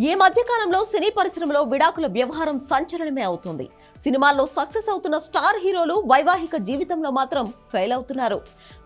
ఈ మధ్యకాలంలో సినీ పరిశ్రమలో విడాకుల వ్యవహారం సంచలనమే అవుతుంది. సినిమాల్లో సక్సెస్ అవుతున్న స్టార్ హీరోలు వైవాహిక జీవితంలో మాత్రం ఫెయిల్ అవుతున్నారు.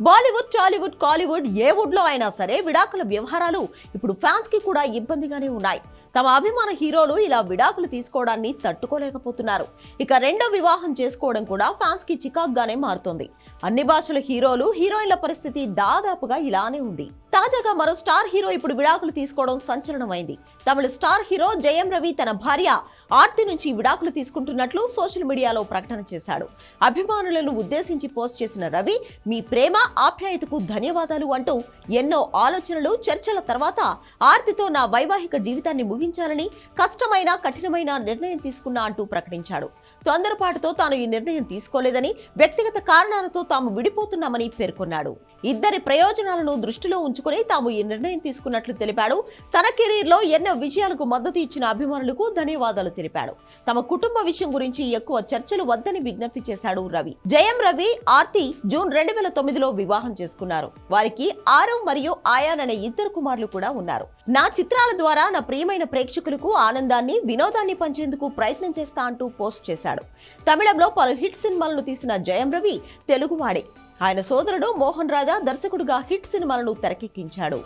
బాలీవుడ్ టాలీవుడ్ కాలీవుడ్ ఏ వుడ్లో అయినా సరే విడాకుల వ్యవహారాలు ఇప్పుడు ఫ్యాన్స్కి కూడా ఇబ్బందిగానే ఉన్నాయి. తమ అభిమాన హీరోలు ఇలా విడాకులు తీసుకోవడాన్ని తట్టుకోలేకపోతున్నారు. ఇక రెండో వివాహం చేసుకోవడం కూడా ఫ్యాన్స్కి చికాగ్గానే మారుతుంది. అన్ని భాషల హీరోలు హీరోయిన్ల పరిస్థితి దాదాపుగా ఇలానే ఉంది. తాజాగా మరో స్టార్ హీరో ఇప్పుడు విడాకులు తీసుకోవడం సంచలనమైంది. తమిళ స్టార్ హీరో జయం రవి తన భార్య ఆర్తి నుంచి విడాకులు తీసుకుంటున్నట్లు సోషల్ మీడియాలో ప్రకటన చేశాడు. అభిమానులను ఉద్దేశించి పోస్ట్ చేసిన రవి మీ ప్రేమ ఆప్యాయతకు ధన్యవాదాలు అంటూ ఎన్నో ఆలోచనలు చర్చల తర్వాత ఆర్తితో నా వైవాహిక జీవితాన్ని ముగించాలని కష్టమైన కఠినమైన నిర్ణయం తీసుకున్నా అంటూ ప్రకటించాడు. తొందరపాటుతో తాను ఈ నిర్ణయం తీసుకోలేదని వ్యక్తిగత కారణాలతో తాము విడిపోతున్నామని పేర్కొన్నాడు. ఇద్దరి ప్రయోజనాలను దృష్టిలో ఉంచుకుని తాము ఈ నిర్ణయం తీసుకున్నట్లు తెలిపాడు. తన కెరీర్లో ఎన్నో విజయాలకు మద్దతు ఇచ్చిన అభిమానులకు ధన్యవాదాలు తెలిపాడు తమ కుటుంబ విషయం గురించి ఎక్కువ చర్చలు వద్దని విజ్ఞప్తి చేశాడు రవి. జయం రవి ఆర్తి జూన్ రెండు వేల తొమ్మిదిలో వివాహం చేసుకున్నారు. వారికి ఆరవ్ మరియు ఆయాన్ అనే ఇద్దరు కుమారులు కూడా ఉన్నారు. నా చిత్రాల ద్వారా నా ప్రియమైన ప్రేక్షకులకు ఆనందాన్ని వినోదాన్ని పంచేందుకు ప్రయత్నం చేస్తా అంటూ పోస్ట్ చేశాడు. తమిళంలో పలు హిట్ సినిమాలను తీసిన జయం రవి తెలుగువాడే. ఆయన సోదరుడు మోహన్ రాజా దర్శకుడుగా హిట్ సినిమాలను తెరకెక్కించాడు.